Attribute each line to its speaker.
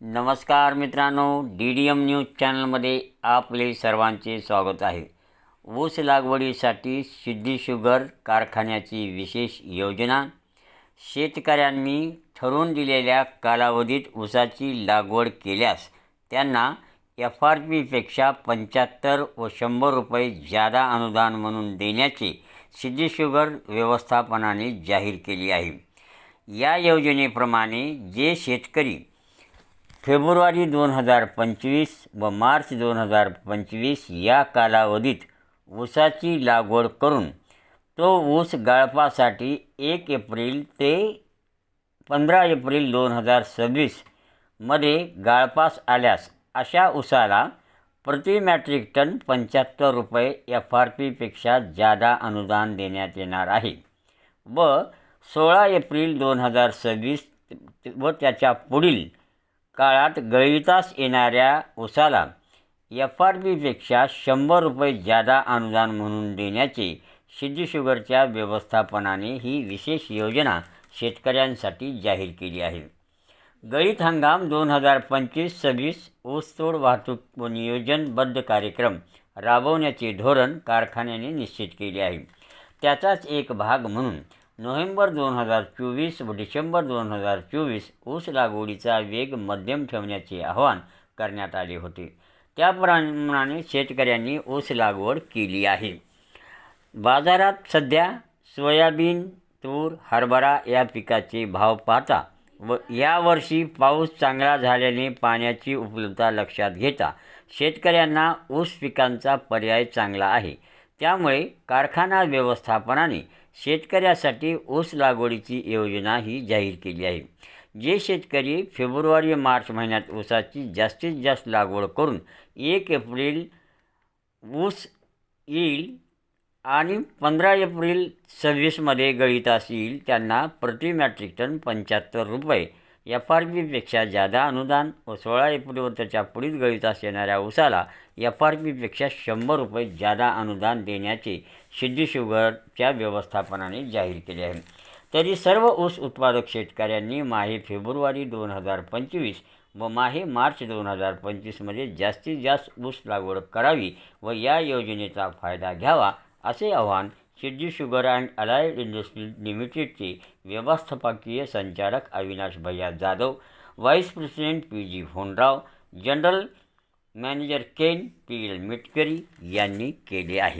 Speaker 1: नमस्कार मित्रांनो D D M news चॅनलमध्ये आपले सर्वांचे स्वागत आहे. ऊस लागवडीसाठी सिद्धी शुगर कारखान्याची विशेष योजना. शेतकऱ्यांनी ठरवून दिलेल्या कालावधीत ऊसाची लागवड केल्यास त्यांना एफ आर पीपेक्षा पंच्याहत्तर व शंभर रुपये जादा अनुदान म्हणून देण्याचे सिद्धी शुगर व्यवस्थापनाने जाहीर केली आहे. या योजनेप्रमाणे जे शेतकरी फेब्रुवारी दोन हजार पंचवीस व मार्च दोन हजार पंचवीस या कालावधीत ऊसाची लागवड करून तो ऊस गाळपासाठी एक एप्रिल ते पंधरा एप्रिल दोन हजार सव्वीसमध्ये गाळपास आल्यास अशा ऊसाला प्रति मॅट्रिक टन पंच्याहत्तर रुपये एफ आर पीपेक्षा जादा अनुदान देण्यात येणार आहे व सोळा एप्रिल दोन हजार सव्वीस व त्याच्या पुढील काळात गळीतास येणाऱ्या ऊसाला एफ आर बीपेक्षा शंभर रुपये जादा अनुदान म्हणून देण्याचे सिद्धी शुगरच्या व्यवस्थापनाने ही विशेष योजना शेतकऱ्यांसाठी जाहीर केली आहे. गळीत हंगाम दोन हजार पंचवीस सव्वीस ऊसतोड वाहतूक व नियोजनबद्ध कार्यक्रम राबवण्याचे धोरण कारखान्याने निश्चित केले आहे. त्याचाच एक भाग म्हणून नोव्हेंबर दोन हजार चोवीस व डिसेंबर दोन हजार चोवीस ऊस लागवडीचा वेग मध्यम ठेवण्याचे आवाहन करण्यात आले होते. त्याप्रमाणे शेतकऱ्यांनी ऊस लागवड केली आहे. बाजारात सध्या सोयाबीन तूर हरभरा या पिकाचे भाव पाहता व यावर्षी पाऊस चांगला झाल्याने पाण्याची उपलब्धता लक्षात घेता शेतकऱ्यांना ऊस पिकांचा पर्याय चांगला आहे. त्यामुळे कारखाना व्यवस्थापनाने शेतकऱ्यासाठी ऊस लागवडीची योजना ही जाहीर केली आहे. जे शेतकरी फेब्रुवारी मार्च महिन्यात ऊसाची जास्तीत जास्त लागवड करून एक एप्रिल ऊस येईल आणि पंधरा एप्रिल सव्वीसमध्ये गळीतास येईल त्यांना प्रति मॅट्रिक टन पंच्याहत्तर रुपये एफ आर पीपेक्षा जादा अनुदान व सोळा एप्रिलवरच्या पुढील गळीतास येणाऱ्या ऊसाला एफ आर पीपेक्षा शंभर रुपये जादा अनुदान देण्याचे सिद्धी शुगरच्या व्यवस्थापनाने जाहीर केले आहे. तरी सर्व ऊस उत्पादक शेतकऱ्यांनी माहे फेब्रुवारी दोन हजार पंचवीस व माहे मार्च दोन हजार पंचवीसमध्ये जास्तीत जास्त ऊस लागवड करावी व या योजनेचा फायदा घ्यावा असे आवाहन Siddhi sugar and allied industry लिमिटेडचे व्यवस्थापकीय संचालक Avinash Bhaiya Jadhav vice president P G Honrao general manager cane P L Mitkari यांनी केले आहे.